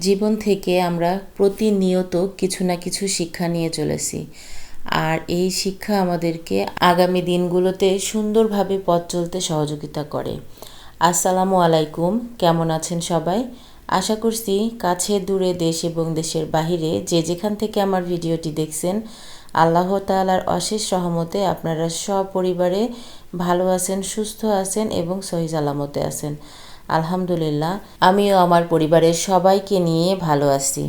জীবন থেকে আমরা প্রতিনিয়ত কিছু না কিছু শিক্ষা নিয়ে চলেছি। আর এই শিক্ষা আমাদেরকে আগামী দিনগুলোতে সুন্দরভাবে পথ চলতে সহযোগিতা করে। আসসালামু আলাইকুম, কেমন আছেন সবাই? আশা করছি কাছে, দূরে, দেশ এবং দেশের বাহিরে যে যেখান থেকে আমার ভিডিওটি দেখছেন, আল্লাহ তালার অশেষ সহমতে আপনারা সপরিবারে ভালো আছেন, সুস্থ আছেন এবং সহি সালামতে আছেন। আলহামদুলিল্লাহ, আমিও আমার পরিবারের সবাইকে নিয়ে ভালো আছি।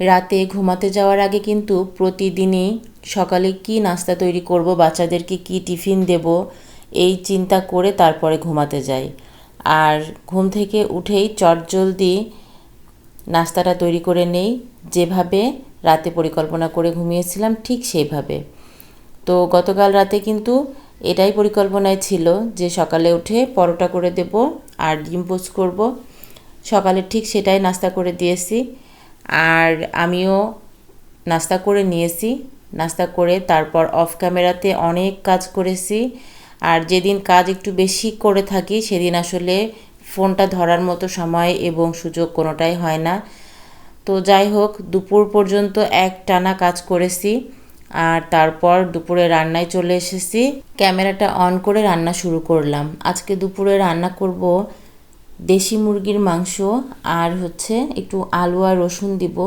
রাতে ঘুমাতে যাওয়ার আগে কিন্তু প্রতিদিনই সকালে কি নাস্তা তৈরি করব, বাচ্চাদেরকে কি টিফিন দেব, এই চিন্তা করে তারপরে ঘুমাতে যাই। আর ঘুম থেকে উঠেই চটজলদি নাস্তাটা তৈরি করে নেই। যেভাবে রাতে পরিকল্পনা করে ঘুমিয়েছিলাম ঠিক সেইভাবে। তো গতকাল রাতে কিন্তু এটাই পরিকল্পনায় ছিল যে সকালে উঠে পরোটা করে দেব আর ডিম পোস্ট করব। সকালে ঠিক সেটাই নাস্তা করে দিয়েছি। আর আমিও নাস্তা করে নিয়েছি। নাস্তা করে তারপর অফ ক্যামেরাতে অনেক কাজ করেছি। আর যেদিন কাজ একটু বেশি করে থাকি, সেদিন আসলে ফোনটা ধরার মতো সময় এবং সুযোগ কোনোটাই হয় না। তো যাই হোক, দুপুর পর্যন্ত এক টানা কাজ করেছি। আর তারপর দুপুরে রান্নায় চলে এসেছি। ক্যামেরাটা অন করে রান্না শুরু করলাম। আজকে দুপুরে রান্না করব দেশি মুরগির মাংস আর হচ্ছে একটু আলু আর রসুন দিব।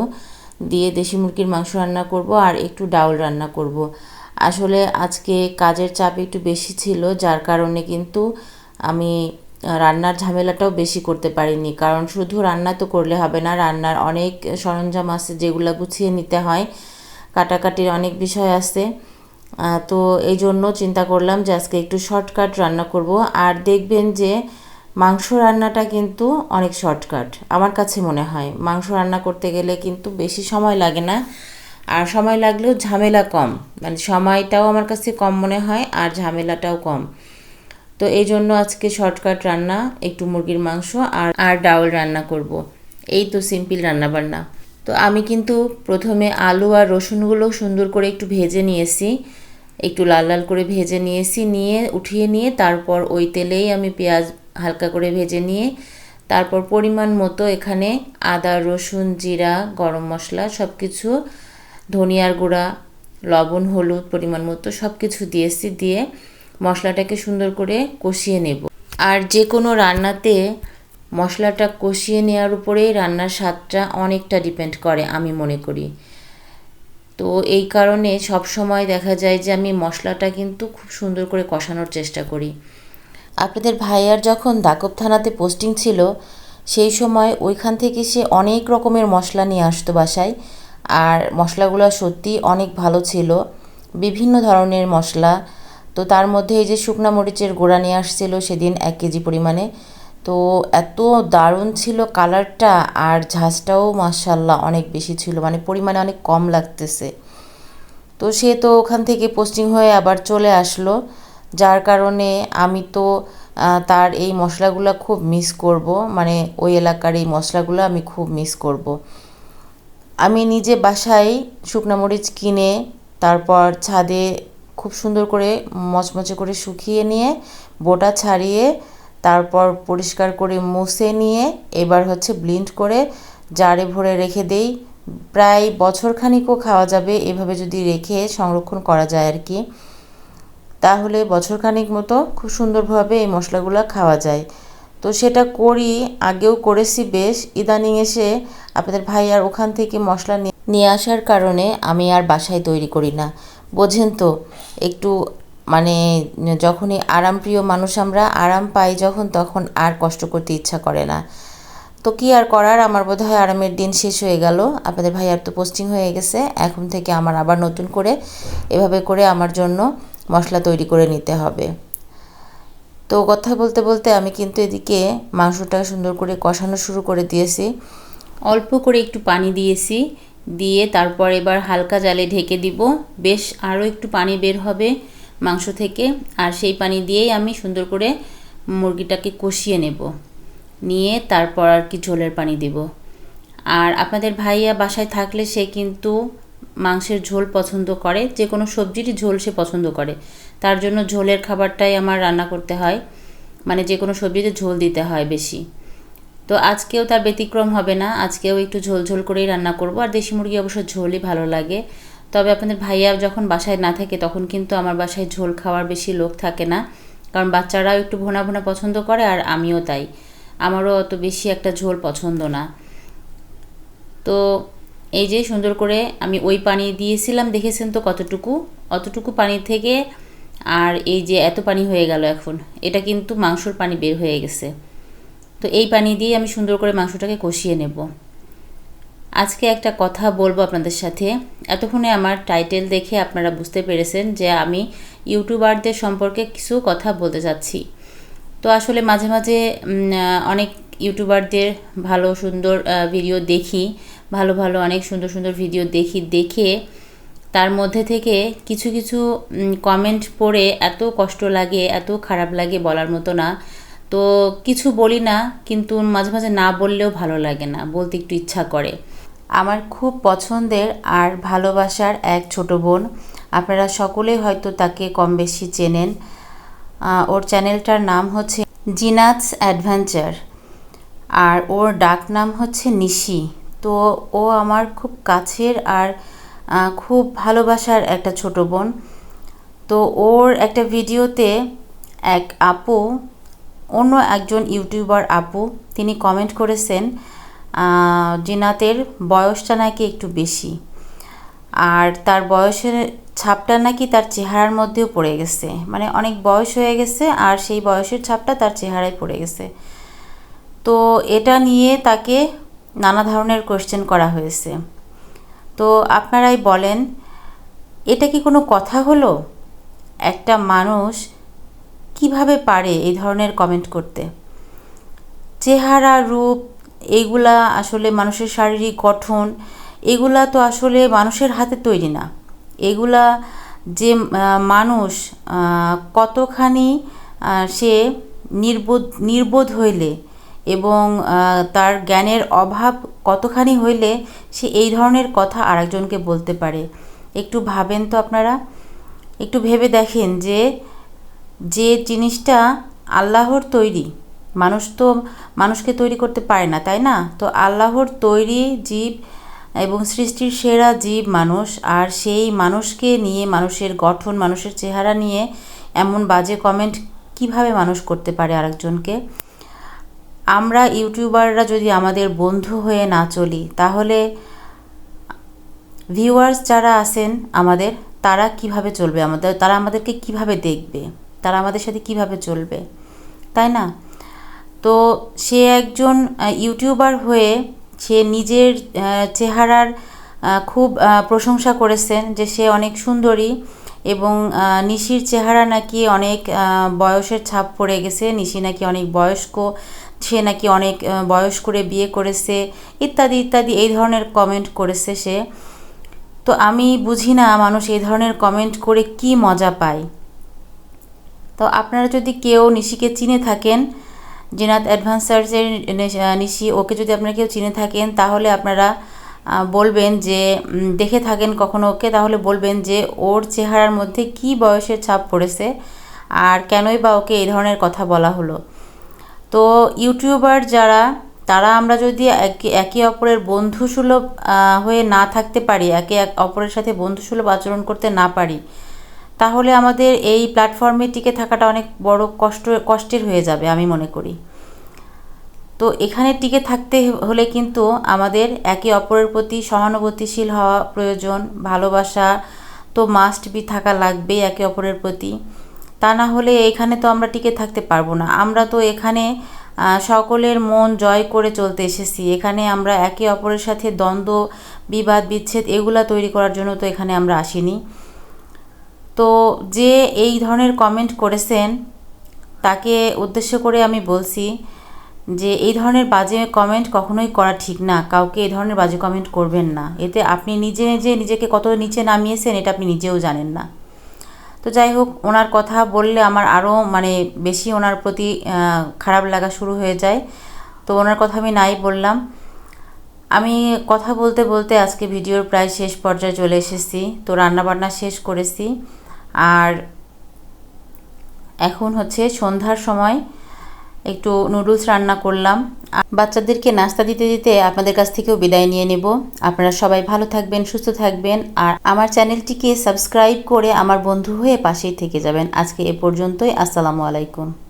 দিয়ে দেশি মুরগির মাংস রান্না করব আর একটু ডাউল রান্না করব। আসলে আজকে কাজের চাপ একটু বেশি ছিল, যার কারণে কিন্তু আমি রান্নার ঝামেলাটাও বেশি করতে পারিনি। কারণ শুধু রান্না তো করলে হবে না, রান্নার অনেক সরঞ্জাম আছে যেগুলো গুছিয়ে নিতে হয়। কাটাকাটির অনেক বিষয় আছে। তো এই জন্য চিন্তা করলাম যে আজকে একটু শর্টকাট রান্না করব। আর দেখবেন যে মাংস রান্নাটা কিন্তু অনেক শর্টকাট আমার কাছে মনে হয়। মাংস রান্না করতে গেলে কিন্তু বেশি সময় লাগে না। আর সময় লাগলেও ঝামেলা কম। মানে সময়টাও আমার কাছে কম মনে হয় আর ঝামেলাটাও কম। তো এই জন্য আজকে শর্টকাট রান্না, একটু মুরগির মাংস আর আর ডাউল রান্না করব। এই তো সিম্পল রান্না বান্না তো আমি কিন্তু প্রথমে আলু আর রসুনগুলো সুন্দর করে একটু ভেজে নিয়েছি। একটু লাল লাল করে ভেজে নিয়েছি। নিয়ে, উঠিয়ে নিয়ে তারপর ওই তেলেই আমি পেঁয়াজ হালকা করে ভেজে নিয়ে তারপর পরিমাণ মতো এখানে আদা, রসুন, জিরা, গরম মশলা সব কিছু ধনিয়ার গুঁড়া, লবণ, হলুদ পরিমাণ মতো সব কিছু দিয়েছি। দিয়ে মশলাটাকে সুন্দর করে কষিয়ে নেব। আর যে কোনো রান্নাতে মশলাটা কষিয়ে নেওয়ার উপরেই রান্নার স্বাদটা অনেকটা ডিপেন্ড করে, আমি মনে করি। তো এই কারণে সব সময় দেখা যায় যে আমি মশলাটা কিন্তু খুব সুন্দর করে কষানোর চেষ্টা করি। আপনাদের ভাইয়ার যখন দাকব থানাতে পোস্টিং ছিল, সেই সময় ওইখান থেকে সে অনেক রকমের মশলা নিয়ে আসতো বাসায়, আর মশলাগুলো সত্যি অনেক ভালো ছিল। বিভিন্ন ধরনের মশলা, তো তার মধ্যে এই যে শুকনা মরিচের গোড়া নিয়ে আসছিল সেদিন এক কেজি পরিমাণে তো এত দারুণ ছিল কালারটা আর ঝাঁজটাও মাসাল্লাহ অনেক বেশি ছিল মানে পরিমাণে অনেক কম লাগতেছে। তো সে তো ওখান থেকে পোস্টিং হয়ে আবার চলে আসলো, যার কারণে আমি তো তার এই মশলাগুলো খুব মিস করব মানে ওই এলাকার এই মশলাগুলো আমি খুব মিস করব। আমি নিজে বাসায় শুকনা মরিচ কিনে, তারপর ছাদে খুব সুন্দর করে মচমচে করে শুকিয়ে নিয়ে, বোটা ছাড়িয়ে তারপর পরিষ্কার করে মুছে নিয়ে এবার হচ্ছে ব্লিন্ড করে জারে ভরে রেখে দেই। প্রায় বছরখানিকও খাওয়া যাবে, এভাবে যদি রেখে সংরক্ষণ করা যায় আর কি। তাহলে বছরখানিক মতো খুব সুন্দরভাবে এই মশলাগুলো খাওয়া যায়। তো সেটা করি, আগেও করেছি বেশ। ইদানিং এসে আপনাদের ভাই আর ওখান থেকে মশলা নিয়ে আসার কারণে আমি আর বাসায় তৈরি করি না। বোঝেন তো, একটু মানে যখনই আরামপ্রিয় মানুষ আমরা আরাম পাই যখন, তখন আর কষ্ট করতে ইচ্ছা করে না। তো কি আর করার? আমার বোধ হয় আরামের দিন শেষ হয়ে গেল। আপনাদের ভাই আর তো পোস্টিং হয়ে গেছে। এখন থেকে আমার আবার নতুন করে এভাবে করে আমার জন্য মশলা তৈরি করে নিতে হবে। তো কথা বলতে বলতে আমি কিন্তু এদিকে মাংসটা সুন্দর করে কষানো শুরু করে দিয়েছি। অল্প করে একটু পানি দিয়েছি। দিয়ে তারপর এবার হালকা জালে ঢেকে দিব। বেশ আরও একটু পানি বের হবে। মাংস থেকে আর সেই পানি দিয়েই আমি সুন্দর করে মুরগিটাকে কষিয়ে নেব। নিয়ে তারপর আর কি ঝোলের পানি দিব। আর আপনাদের ভাইয়া বাসায় থাকলে সে কিন্তু মাংসের ঝোল পছন্দ করে, যে কোনো সবজিরই ঝোল সে পছন্দ করে। তার জন্য ঝোলের খাবারটাই আমার রান্না করতে হয় মানে যে কোনো সবজিতে ঝোল দিতে হয় বেশি। তো আজকেও তার ব্যতিক্রম হবে না, আজকেও একটু ঝোল ঝোল করেই রান্না করব। আর দেশি মুরগি অবশ্য ঝোলই ভালো লাগে। তবে আপনাদের ভাইয়া যখন বাসায় না থাকে, তখন কিন্তু আমার বাসায় ঝোল খাওয়ার বেশি লোক থাকে না। কারণ বাচ্চারাও একটু ভোনা ভোনা পছন্দ করে আর আমিও তাই। আমারও অত বেশি একটা ঝোল পছন্দ না। তো এই যে সুন্দর করে আমি ওই পানি দিয়েছিলাম, দেখেছেন তো কতটুকু? অতটুকু পানি থেকে আর এই যে এত পানি হয়ে গেল এখন, এটা কিন্তু মাংসর পানি বের হয়ে গেছে। তো এই পানি দিয়ে আমি সুন্দর করে মাংসটাকে কষিয়ে নেব। আজকে একটা কথা বলব আপনাদের সাথে। এতক্ষণে আমার টাইটেল দেখে আপনারা বুঝতে পেরেছেন যে আমি ইউটিউবারদের সম্পর্কে কিছু কথা বলতে চাচ্ছি তো আসলে মাঝে মাঝে অনেক ইউটিউবারদের ভালো, সুন্দর ভিডিও দেখি, ভালো ভালো, অনেক সুন্দর সুন্দর ভিডিও দেখি, দেখে তার মধ্যে থেকে কিছু কিছু কমেন্ট পড়ে এত কষ্ট লাগে, এত খারাপ লাগে বলার মতো না। তো কিছু বলি না, কিন্তু মাঝে মাঝে না বললেও ভালো লাগে না, বলতে একটু ইচ্ছা করে। আমার খুব পছন্দের আর ভালোবাসার এক ছোট বোন। আপনারা সকলেই হয়তো তাকে কম বেশি চেনেন ওর চ্যানেলটার নাম হচ্ছে জিনাথস অ্যাডভেঞ্চার আর ওর ডাক নাম হচ্ছে নিশি। তো ও আমার খুব কাছের আর খুব ভালোবাসার একটা ছোট বোন। তো ওর একটা ভিডিওতে এক আপু, অন্য একজন ইউটিউবার আপু, তিনি কমেন্ট করেছেন জিনাতের বয়সটা নাকি একটু বেশি। আর তার বয়সের ছাপটা নাকি তার চেহারার মধ্যেও পড়ে গেছে। মানে অনেক বয়স হয়ে গেছে আর সেই বয়সের ছাপটা তার চেহারায় পড়ে গেছে। তো এটা নিয়ে তাকে নানা ধরনের কোয়েশ্চেন করা হয়েছে। তো আপনারাই বলেন, এটা কি কোনো কথা হলো? একটা মানুষ কীভাবে পারে এই ধরনের কমেন্ট করতে? চেহারা, রূপ এইগুলা আসলে মানুষের শারীরিক গঠন, এগুলা তো আসলে মানুষের হাতে তৈরি না। এগুলা যে মানুষ কতখানি সে নির্বোধ নির্বোধ হইলে এবং তার জ্ঞানের অভাব কতখানি হইলে সে এই ধরনের কথা আরেকজনকে বলতে পারে। একটু ভাবেন তো আপনারা। একটু ভেবে দেখেন যে যে জিনিসটা আল্লাহর তৈরি মানুষ তো মানুষকে তৈরি করতে পারে না, তাই না? তো আল্লাহর তৈরি জীব এবং সৃষ্টির সেরা জীব মানুষ, আর সেই মানুষকে নিয়ে, মানুষের গঠন, মানুষের চেহারা নিয়ে এমন বাজে কমেন্ট কীভাবে মানুষ করতে পারে আরেকজনকে? আমরা ইউটিউবাররা যদি আমাদের বন্ধু হয়ে না চলি, তাহলে ভিউয়ার্স যারা আছেন আমাদের, তারা কীভাবে চলবে আমাদের, তারা আমাদেরকে কীভাবে দেখবে? তারা আমাদের সাথে কীভাবে চলবে? তাই না? তো সে একজন ইউটিউবার হয়ে সে নিজের চেহারার খুব প্রশংসা করেছেন যে সে অনেক সুন্দরী এবং নিশির চেহারা নাকি অনেক বয়সের ছাপ পড়ে গেছে। নিশি নাকি অনেক বয়স্ক, সে নাকি অনেক বয়স করে বিয়ে করেছে, ইত্যাদি ইত্যাদি এই ধরনের কমেন্ট করেছে সে। তো আমি বুঝি না মানুষ এই ধরনের কমেন্ট করে কি মজা পায়। তো আপনারা যদি কেউ নিশিকে চিনে থাকেন জিনাত অ্যাডভান্সার্সের নিশি, ওকে যদি আপনারা কেউ চিনে থাকেন, তাহলে আপনারা বলবেন যে দেখে থাকেন কখনো ওকে, তাহলে বলবেন যে, ওর চেহারার মধ্যে কি বয়সের ছাপ পড়েছে আর কেনই বা ওকে এই ধরনের কথা বলা হলো। তো ইউটিউবার যারা, তারা আমরা যদি একে একে অপরের বন্ধুসুলভ হয়ে না থাকতে পারি, একে অপরের সাথে বন্ধুসুলভ আচরণ করতে না পারি তাহলে আমাদের এই প্ল্যাটফর্মে টিকে থাকাটা অনেক বড় কষ্ট, কষ্টের হয়ে যাবে, আমি মনে করি। তো এখানে টিকে থাকতে হলে কিন্তু আমাদের একে অপরের প্রতি সহানুভূতিশীল হওয়া প্রয়োজন, ভালোবাসা তো মাস্ট বি থাকা লাগবে একে অপরের প্রতি। তা না হলে এখানে তো আমরা টিকে থাকতে পারব না। আমরা তো এখানে সকলের মন জয় করে চলতে এসেছি। এখানে আমরা একে অপরের সাথে দ্বন্দ্ব, বিবাদ, বিচ্ছেদ এগুলা তৈরি করার জন্য তো এখানে আমরা আসিনি। তো যে এই ধরনের কমেন্ট করেছেন, তাকে উদ্দেশ্য করে আমি বলছি যে এই ধরনের বাজে কমেন্ট কখনোই করা ঠিক না। কাউকে এই ধরনের বাজে কমেন্ট করবেন না। এতে আপনি নিজে যে নিজেকে কত নিচে নামিয়েছেন, এটা আপনি নিজেও জানেন না। তো যাই হোক, ওনার কথা বললে আমার আরও মানে বেশি ওনার প্রতি খারাপ লাগা শুরু হয়ে যায়। তো ওনার কথা আমি নাই বললাম। আমি কথা বলতে বলতে আজকে ভিডিওর প্রায় শেষ পর্যায়ে চলে এসেছি। তো রান্নাবান্না শেষ করেছি। আর এখন হচ্ছে সন্ধ্যার সময় একটু নুডলস রান্না করলাম। বাচ্চাদেরকে নাস্তা দিতে দিতে আপনাদের কাছ থেকেও বিদায় নিয়ে নেব। আপনারা সবাই ভালো থাকবেন, সুস্থ থাকবেন। আর আমার চ্যানেলটিকে সাবস্ক্রাইব করে আমার বন্ধু হয়ে পাশেই থেকে যাবেন। আজকে এ পর্যন্তই। আসসালামু আলাইকুম।